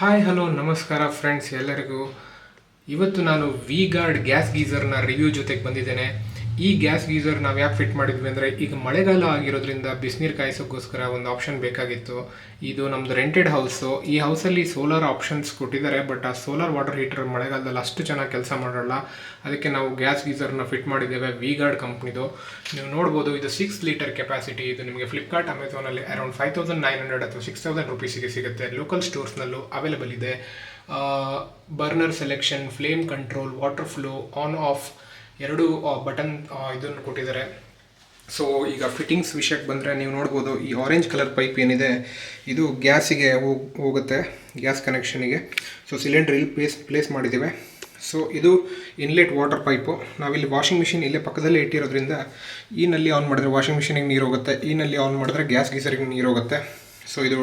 Hi hello ನಮಸ್ಕಾರ friends ಎಲ್ಲರಿಗೂ. ಇವತ್ತು ನಾನು ವಿ ಗಾರ್ಡ್ ಗ್ಯಾಸ್ ಗೀಸರ್ನ ರಿವ್ಯೂ ಜೊತೆಗೆ ಬಂದಿದ್ದೇನೆ. ಈ ಗ್ಯಾಸ್ ಗೀಸರ್ ನಾವು ಯಾಕೆ ಫಿಟ್ ಮಾಡಿದ್ವಿ ಅಂದರೆ ಈಗ ಮಳೆಗಾಲ ಆಗಿರೋದ್ರಿಂದ ಬಿಸಿನೀರು ಕಾಯಿಸೋಕ್ಕೋಸ್ಕರ ಒಂದು ಆಪ್ಷನ್ ಬೇಕಾಗಿತ್ತು. ಇದು ನಮ್ಮದು ರೆಂಟೆಡ್ ಹೌಸು ಈ ಹೌಸಲ್ಲಿ ಸೋಲಾರ್ ಆಪ್ಷನ್ಸ್ ಕೊಟ್ಟಿದ್ದಾರೆ ಬಟ್ ಆ ಸೋಲಾರ್ ವಾಟರ್ ಹೀಟರ್ ಮಳೆಗಾಲದಲ್ಲಿ ಅಷ್ಟು ಚೆನ್ನಾಗಿ ಕೆಲಸ ಮಾಡೋಲ್ಲ. ಅದಕ್ಕೆ ನಾವು ಗ್ಯಾಸ್ ಗೀಸರ್ನ ಫಿಟ್ ಮಾಡಿದ್ದೇವೆ ವಿ ಗಾರ್ಡ್ ಕಂಪ್ನಿದು. ನೀವು ನೋಡ್ಬೋದು, ಇದು ಸಿಕ್ಸ್ ಲೀಟರ್ ಕೆಪಾಸಿಟಿ ಇದು ನಿಮಗೆ Flipkart ಅಮೆಝಾನಲ್ಲಿ around five thousand nine hundred ಅಥವಾ ಸಿಕ್ಸ್ ತೌಸಂಡ್ ರುಪೀಸಿಗೆ ಸಿಗುತ್ತೆ. ಲೋಕಲ್ ಸ್ಟೋರ್ಸ್ನಲ್ಲೂ ಅವೈಲೇಬಲ್ ಇದೆ. Burner selection flame control water flow on off ಎರಡು ಬಟನ್ ಇದನ್ನು ಕೊಟ್ಟಿದ್ದಾರೆ. ಸೊ ಈಗ ಫಿಟ್ಟಿಂಗ್ಸ್ ವಿಷಯಕ್ಕೆ ಬಂದರೆ ನೀವು ನೋಡ್ಬೋದು, ಈ ಆರೆಂಜ್ ಕಲರ್ ಪೈಪ್ ಏನಿದೆ, ಇದು ಗ್ಯಾಸಿಗೆ ಹೋಗ್ ಹೋಗುತ್ತೆ, ಗ್ಯಾಸ್ ಕನೆಕ್ಷನಿಗೆ ಸೊ ಸಿಲಿಂಡರ್ ಇಲ್ಲಿ ಪ್ಲೇಸ್ ಪ್ಲೇಸ್ ಮಾಡಿದ್ದೇವೆ. ಸೊ ಇದು ಇನ್ಲೆಟ್ ವಾಟರ್ ಪೈಪು ನಾವಿಲ್ಲಿ ವಾಷಿಂಗ್ ಮಿಷಿನ್ ಇಲ್ಲೇ ಪಕ್ಕದಲ್ಲೇ ಇಟ್ಟಿರೋದ್ರಿಂದ, ಈ ನಲ್ಲಿ ಆನ್ ಮಾಡಿದ್ರೆ ವಾಷಿಂಗ್ ಮಿಷಿನಿಗೆ ನೀರು ಹೋಗುತ್ತೆ, ಈ ನಲ್ಲಿ ಆನ್ ಮಾಡಿದ್ರೆ ಗ್ಯಾಸ್ ಗೀಸರಿಗೆ ನೀರು ಹೋಗುತ್ತೆ. ಸೊ ಇದು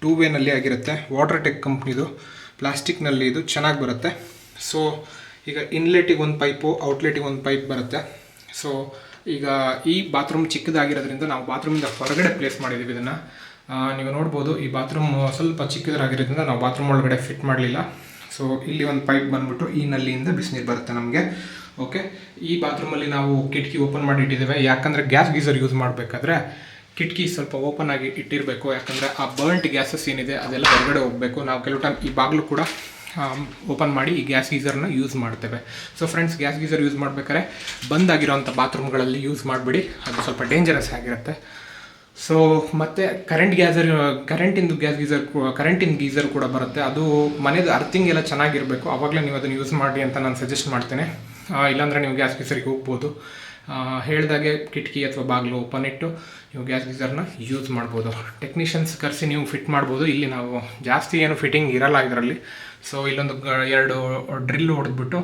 ಟೂ ವೇನಲ್ಲಿ ಆಗಿರುತ್ತೆ. ವಾಟರ್ ಟೆಕ್ ಕಂಪ್ನಿದು ಪ್ಲಾಸ್ಟಿಕ್ನಲ್ಲಿ ಇದು ಚೆನ್ನಾಗಿ ಬರುತ್ತೆ. ಸೊ ಈಗ ಇನ್ಲೆಟಿಗೆ ಒಂದು ಪೈಪು ಔಟ್ಲೆಟಿಗೆ ಒಂದು ಪೈಪ್ ಬರುತ್ತೆ. ಸೊ ಈಗ ಈ ಬಾತ್ರೂಮ್ ಚಿಕ್ಕದಾಗಿರೋದ್ರಿಂದ ನಾವು ಬಾತ್ರೂಮಿಂದ ಹೊರಗಡೆ ಪ್ಲೇಸ್ ಮಾಡಿದ್ದೀವಿ ಇದನ್ನು. ನೀವು ನೋಡ್ಬೋದು, ಈ ಬಾತ್ರೂಮ್ ಸ್ವಲ್ಪ ಚಿಕ್ಕದಾಗಿರೋದ್ರಿಂದ ನಾವು ಬಾತ್ರೂಮ್ ಒಳಗಡೆ ಫಿಟ್ ಮಾಡಲಿಲ್ಲ. ಸೊ ಇಲ್ಲಿ ಒಂದು ಪೈಪ್ ಬಂದ್ಬಿಟ್ಟು ಈ ನಲ್ಲಿಯಿಂದ ಬಿಸಿನೀರು ಬರುತ್ತೆ ನಮಗೆ. ಓಕೆ ಈ ಬಾತ್ರೂಮಲ್ಲಿ ನಾವು ಕಿಟಕಿ ಓಪನ್ ಮಾಡಿ ಇಟ್ಟಿದ್ದೇವೆ. ಯಾಕಂದರೆ ಗ್ಯಾಸ್ ಗೀಸರ್ ಯೂಸ್ ಮಾಡಬೇಕಾದ್ರೆ ಕಿಟಕಿ ಸ್ವಲ್ಪ ಓಪನ್ ಆಗಿ ಇಟ್ಟಿರಬೇಕು. ಯಾಕಂದರೆ ಆ ಬರ್ಂಟ್ ಗ್ಯಾಸಸ್ ಏನಿದೆ ಅದೆಲ್ಲ ಹೊರಗಡೆ ಹೋಗಬೇಕು. ನಾವು ಕೆಲವು ಟೈಮ್ ಈ ಬಾಗಿಲು ಕೂಡ ಓಪನ್ ಮಾಡಿ ಈ ಗ್ಯಾಸ್ ಗೀಸರ್ನ ಯೂಸ್ ಮಾಡ್ತೇವೆ. So friends gas geyser use ಮಾಡ್ಬೇಕಾದ್ರೆ ಬಂದಾಗಿರೋಂಥ ಬಾತ್ರೂಮ್ಗಳಲ್ಲಿ ಯೂಸ್ ಮಾಡಿಬಿಡಿ. ಅದು ಸ್ವಲ್ಪ ಡೇಂಜರಸ್ ಆಗಿರುತ್ತೆ. ಸೊ ಮತ್ತು ಕರೆಂಟ್ ಗ್ಯಾಸರ್ ಕರೆಂಟಿಂದು ಗ್ಯಾಸ್ ಗೀಸರ್ ಕರೆಂಟಿನ ಗೀಸರ್ ಕೂಡ ಬರುತ್ತೆ. ಅದು ಮನೆದು ಅರ್ಥಿಂಗ್ ಎಲ್ಲ ಚೆನ್ನಾಗಿರಬೇಕು. ಆವಾಗಲೇ ನೀವು ಅದನ್ನು ಯೂಸ್ ಮಾಡಿ ಅಂತ ನಾನು ಸಜೆಸ್ಟ್ ಮಾಡ್ತೇನೆ. ಇಲ್ಲಾಂದರೆ ನೀವು ಗ್ಯಾಸ್ ಗೀಸರಿಗೆ ಹೋಗ್ಬೋದು. ಹೇಳಿದಾಗೆ ಕಿಟಕಿ ಅಥವಾ ಬಾಗಿಲು ಓಪನ್ ಇಟ್ಟು ನೀವು ಗ್ಯಾಸ್ ಗೀಸರ್ನ ಯೂಸ್ ಮಾಡ್ಬೋದು. ಟೆಕ್ನಿಷಿಯನ್ಸ್ ಕರೆಸಿ ನೀವು ಫಿಟ್ ಮಾಡ್ಬೋದು. ಇಲ್ಲಿ ನಾವು ಜಾಸ್ತಿ ಏನು ಫಿಟ್ಟಿಂಗ್ ಇರಲ್ಲ ಇದರಲ್ಲಿ. ಸೊ ಇಲ್ಲೊಂದು ಎರಡು ಡ್ರಿಲ್ ಹೊಡೆದ್ಬಿಟ್ಟು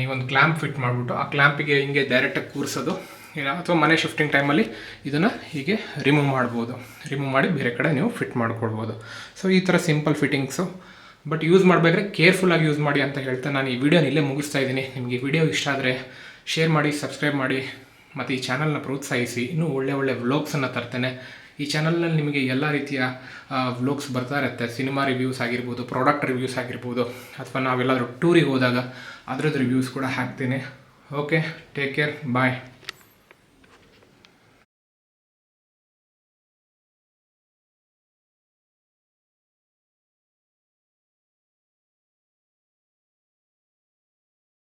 ನೀವೊಂದು ಕ್ಲ್ಯಾಂಪ್ ಫಿಟ್ ಮಾಡಿಬಿಟ್ಟು, ಆ ಕ್ಲ್ಯಾಂಪಿಗೆ ಹಿಂಗೆ ಡೈರೆಕ್ಟಾಗಿ ಕೂರಿಸೋದು. ಇಲ್ಲ, ಅಥವಾ ಮನೆ ಶಿಫ್ಟಿಂಗ್ ಟೈಮಲ್ಲಿ ಇದನ್ನು ಹೀಗೆ ರಿಮೂವ್ ಮಾಡ್ಬೋದು. ರಿಮೂವ್ ಮಾಡಿ ಬೇರೆ ಕಡೆ ನೀವು ಫಿಟ್ ಮಾಡ್ಕೊಳ್ಬೋದು. ಸೊ ಈ ಥರ ಸಿಂಪಲ್ ಫಿಟ್ಟಿಂಗ್ಸು ಬಟ್ ಯೂಸ್ ಮಾಡಬೇಕಾದ್ರೆ ಕೇರ್ಫುಲ್ಲಾಗಿ ಯೂಸ್ ಮಾಡಿ ಅಂತ ಹೇಳ್ತಾ ನಾನು ಈ ವಿಡಿಯೋನ ಇಲ್ಲೇ ಮುಗಿಸ್ತಾ ಇದ್ದೀನಿ. ನಿಮಗೆ ವಿಡಿಯೋ ಇಷ್ಟ ಆದರೆ ಶೇರ್ ಮಾಡಿ ಸಬ್ಸ್ಕ್ರೈಬ್ ಮಾಡಿ, ಮತ್ತು ಈ ಚಾನಲ್ನ ಪ್ರೋತ್ಸಾಹಿಸಿ. ಇನ್ನೂ ಒಳ್ಳೆ ಒಳ್ಳೆ ವ್ಲಾಗ್ಸನ್ನು ತರ್ತೇನೆ. ಈ ಚಾನಲ್ನಲ್ಲಿ ನಿಮಗೆ ಎಲ್ಲ ರೀತಿಯ ವ್ಲಾಗ್ಸ್ ಬರ್ತಾ ಇರುತ್ತೆ. ಸಿನಿಮಾ ರಿವ್ಯೂಸ್ ಆಗಿರ್ಬೋದು ಪ್ರಾಡಕ್ಟ್ ರಿವ್ಯೂಸ್ ಆಗಿರ್ಬೋದು, ಅಥವಾ ನಾವೆಲ್ಲಾದರೂ ಟೂರಿಗೆ ಹೋದಾಗ ಅದರದ್ದು ರಿವ್ಯೂಸ್ ಕೂಡ ಹಾಕ್ತೀನಿ. Okay take care bye